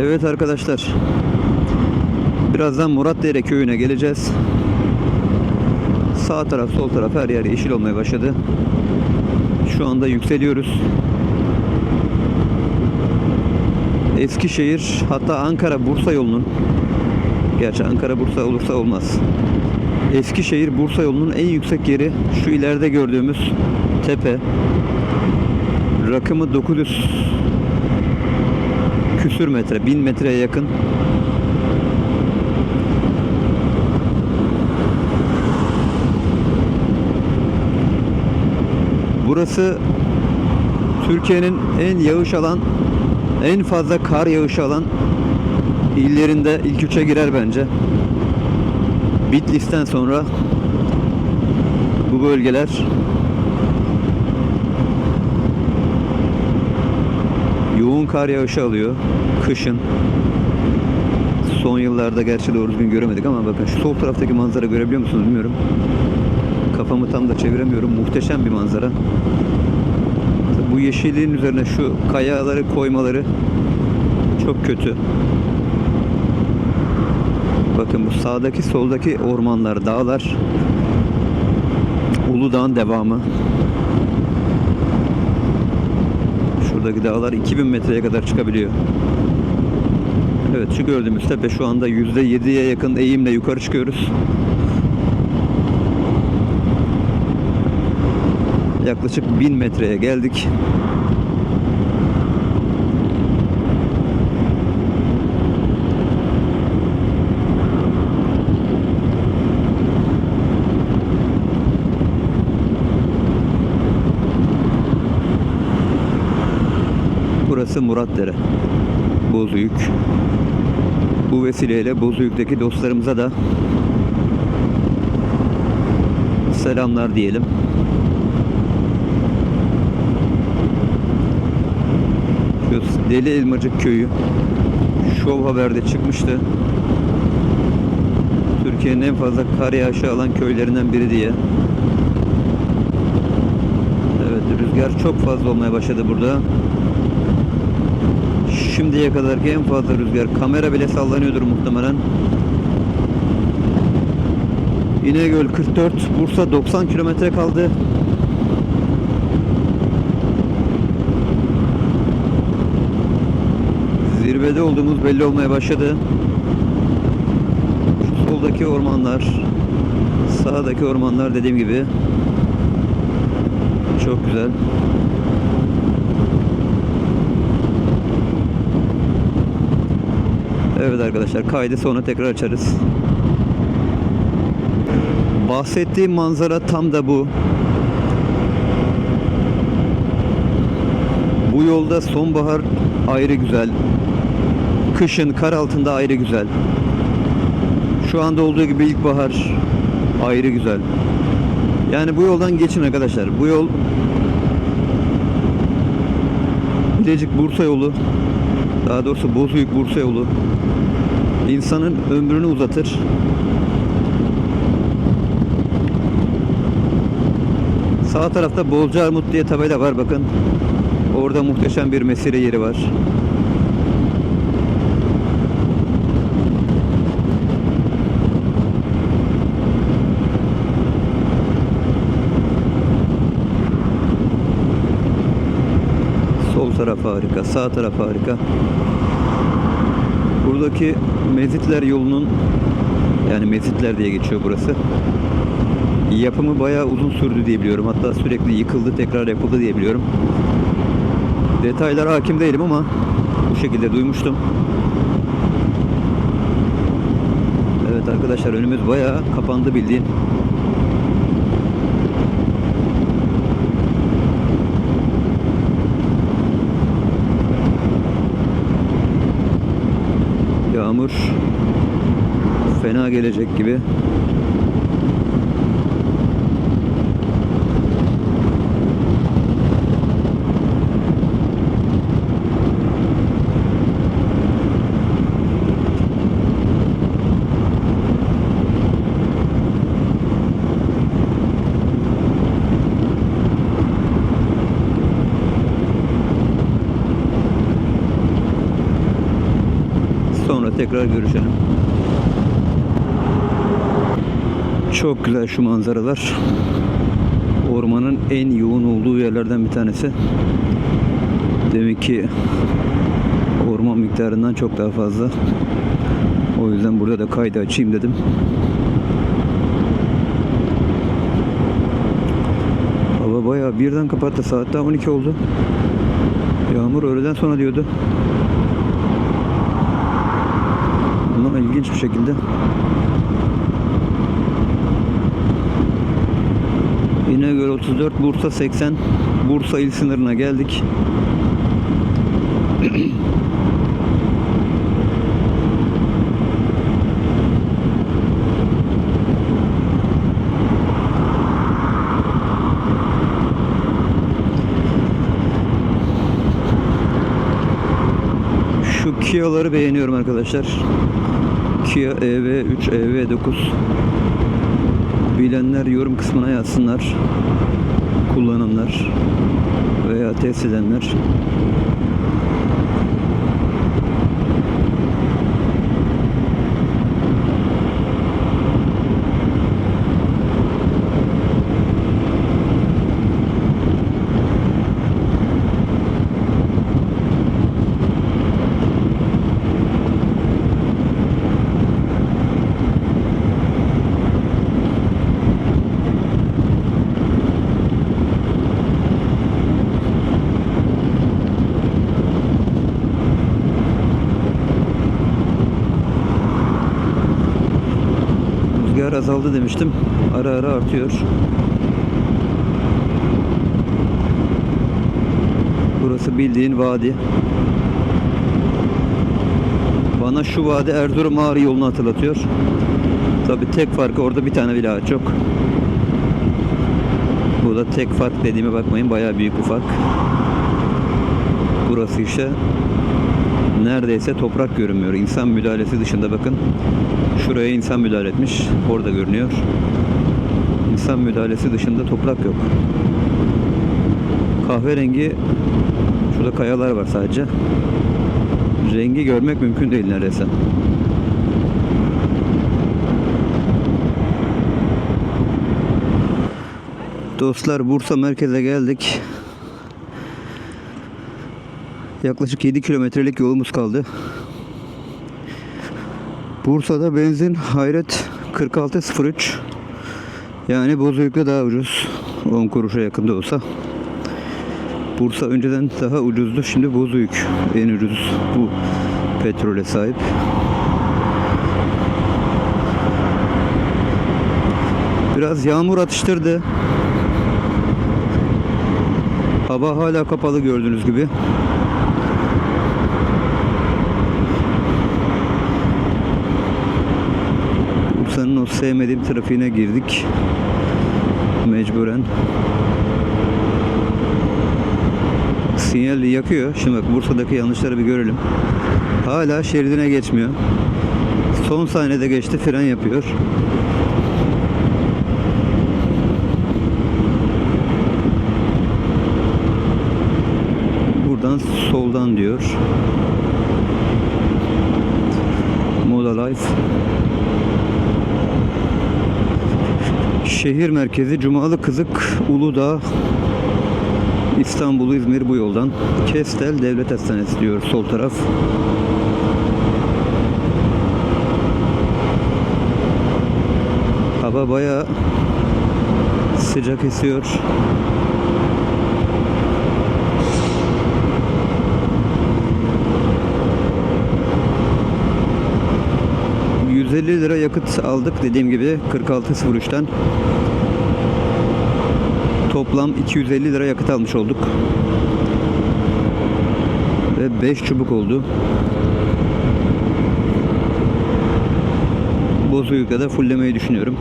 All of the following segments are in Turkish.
Evet arkadaşlar. Birazdan Muratdere köyüne geleceğiz. Sağ taraf, sol taraf her yer yeşil olmaya başladı. Şu anda yükseliyoruz. Eskişehir hatta Ankara Bursa yolunun Gerçi Ankara Bursa olursa olmaz. Eskişehir Bursa yolunun en yüksek yeri şu ileride gördüğümüz tepe. Rakımı 900 küsür metre, 1000 metreye yakın. Burası Türkiye'nin en yağış alan, en fazla kar yağışı alan illerinde ilk üçe girer bence. Bitlis'ten sonra bu bölgeler yoğun kar yağışı alıyor kışın. Son yıllarda gerçi doğru düzgün göremedik ama bakın şu sol taraftaki manzara görebiliyor musunuz bilmiyorum. Kafamı tam da çeviremiyorum. Muhteşem bir manzara. Bu yeşilliğin üzerine şu kayaları koymaları çok kötü. Bakın bu sağdaki soldaki ormanlar, dağlar Uludağ'ın devamı. Şuradaki dağlar 2000 metreye kadar çıkabiliyor. Evet şu gördüğümüz tepe şu anda %7'ye yakın eğimle yukarı çıkıyoruz. Yaklaşık 1000 metreye geldik. Muratdere. Bozüyük. Bu vesileyle Bozüyük'teki dostlarımıza da selamlar diyelim. Şu Deli Elmacık köyü Şov Haber'de çıkmıştı. Türkiye'nin en fazla kar yağışı alan köylerinden biri diye. Evet rüzgar çok fazla olmaya başladı burada. Şimdiye kadarki en fazla rüzgar. Kamera bile sallanıyordur muhtemelen. İnegöl 44, Bursa 90 kilometre kaldı. Zirvede olduğumuz belli olmaya başladı. Soldaki ormanlar, sağdaki ormanlar dediğim gibi çok güzel. Evet arkadaşlar kaydı sonra tekrar açarız. Bahsettiğim manzara tam da bu. Bu yolda sonbahar ayrı güzel. Kışın kar altında ayrı güzel. Şu anda olduğu gibi ilkbahar ayrı güzel. Yani bu yoldan geçin arkadaşlar. Bu yol Bilecik Bursa yolu daha doğrusu Bozüyük Bursa yolu insanın ömrünü uzatır. Sağ tarafta Bolca Armut diye tabela var bakın. Orada muhteşem bir mesire yeri var. Sol taraf harika, sağ taraf harika. Buradaki Mezitler yolunun yani Mezitler diye geçiyor burası. Yapımı bayağı uzun sürdü diye biliyorum. Hatta sürekli yıkıldı, tekrar yapıldı diye biliyorum. Detaylara hakim değilim ama bu şekilde duymuştum. Evet arkadaşlar önümüz bayağı kapandı bildiğin. gelecek gibi. tekrar görüşelim. Çok güzel şu manzaralar. Ormanın en yoğun olduğu yerlerden bir tanesi. Demek ki orman miktarından çok daha fazla. O yüzden burada da kaydı açayım dedim. Hava bayağı birden kapattı. Saat daha 12 oldu. Yağmur öğleden sonra diyordu. Ama ilginç bir şekilde İnegöl 34, Bursa 80. Bursa il sınırına geldik. Şu Kia'ları beğeniyorum arkadaşlar. Kia E EV3, EV9 bilenler yorum kısmına yazsınlar. Kullananlar veya test edenler. Rüzgar azaldı demiştim. Ara ara artıyor. Burası bildiğin vadi. Bana şu vadi Erzurum Ağrı yolunu hatırlatıyor. Tabi tek farkı orada bir tane bile ağaç yok. Bu da tek fark dediğime bakmayın bayağı büyük bir fark. Burası ise neredeyse toprak görünmüyor. İnsan müdahalesi dışında bakın. Şuraya insan müdahale etmiş. Orada görünüyor. İnsan müdahalesi dışında toprak yok. Kahverengi şurada kayalar var sadece. Rengi görmek mümkün değil neredeyse. Dostlar Bursa merkeze geldik. Yaklaşık 7 kilometrelik yolumuz kaldı. Bursa'da benzin hayret 46.03. Yani Bozüyük'le daha ucuz. 10 kuruşa yakında olsa. Bursa önceden daha ucuzdu. Şimdi Bozüyük en ucuz bu petrole sahip. Biraz yağmur atıştırdı. Hava hala kapalı gördüğünüz gibi. Bursa'nın o sevmediğim trafiğine girdik. Mecburen. Sinyali yakıyor. Şimdi bak Bursa'daki yanlışları bir görelim. Hala şeridine geçmiyor. Son saniyede geçti fren yapıyor. Buradan soldan diyor. Moda Life. Şehir merkezi Cumalı Kızık Uludağ İstanbul İzmir bu yoldan. Kestel Devlet Hastanesi diyor sol taraf. Hava bayağı sıcak esiyor. ...150 lira yakıt aldık dediğim gibi 46.03'ten. Toplam 250 lira yakıt almış olduk. Ve 5 çubuk oldu. Bozuyuk'ta da fulllemeyi düşünüyorum.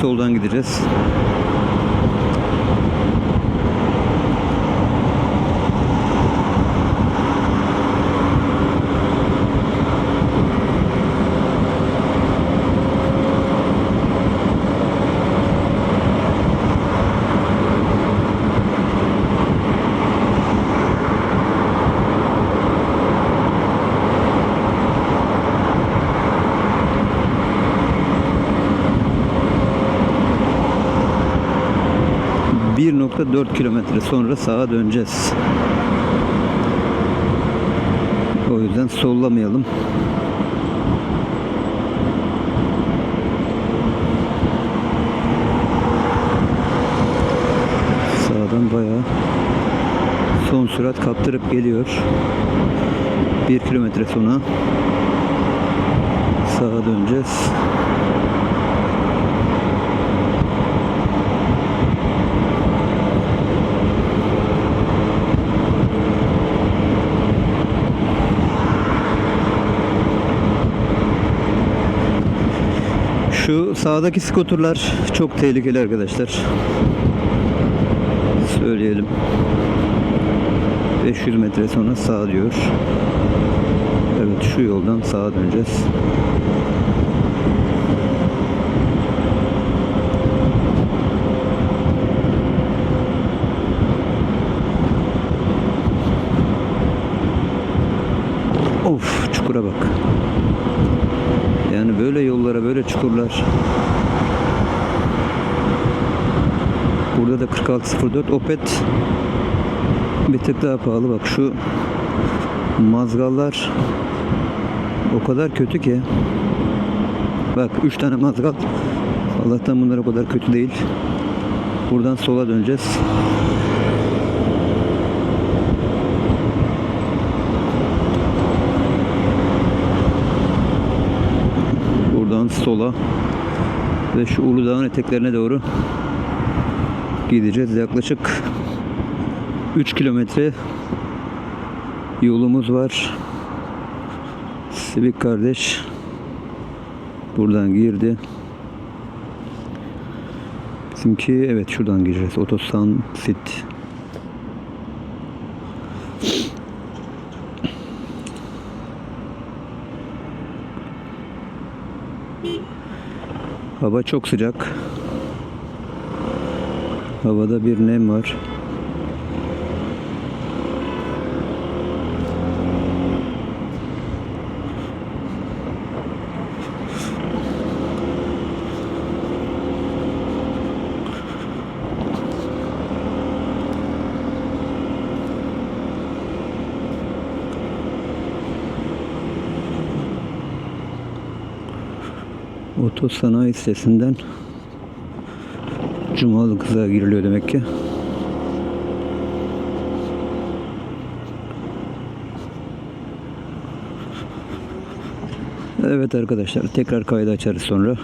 Soldan gideceğiz. ...1.4 kilometre sonra sağa döneceğiz. O yüzden sollamayalım. Sağdan bayağı son sürat kaptırıp geliyor. 1 kilometre sonra sağa döneceğiz. Şu sağdaki skuterlar çok tehlikeli arkadaşlar. Söyleyelim. 500 metre sonra sağ diyor. Evet şu yoldan sağa döneceğiz. Of çukura bak. Yani böyle çukurlar. Burada da 4604 Opet. Bir tık daha pahalı. Bak şu mazgallar o kadar kötü ki. Bak 3 tane mazgal. Allah'tan bunlar o kadar kötü değil. Buradan sola döneceğiz buradan sola ve şu Uludağ'ın eteklerine doğru gideceğiz yaklaşık 3 kilometre yolumuz var. Sivik kardeş buradan girdi. Bizimki evet şuradan gireceğiz. Otosan Sit. Hava çok sıcak. Havada bir nem var. Oto sanayi sitesinden Cumalı kıza giriliyor demek ki. Evet arkadaşlar tekrar kaydı açarız sonra.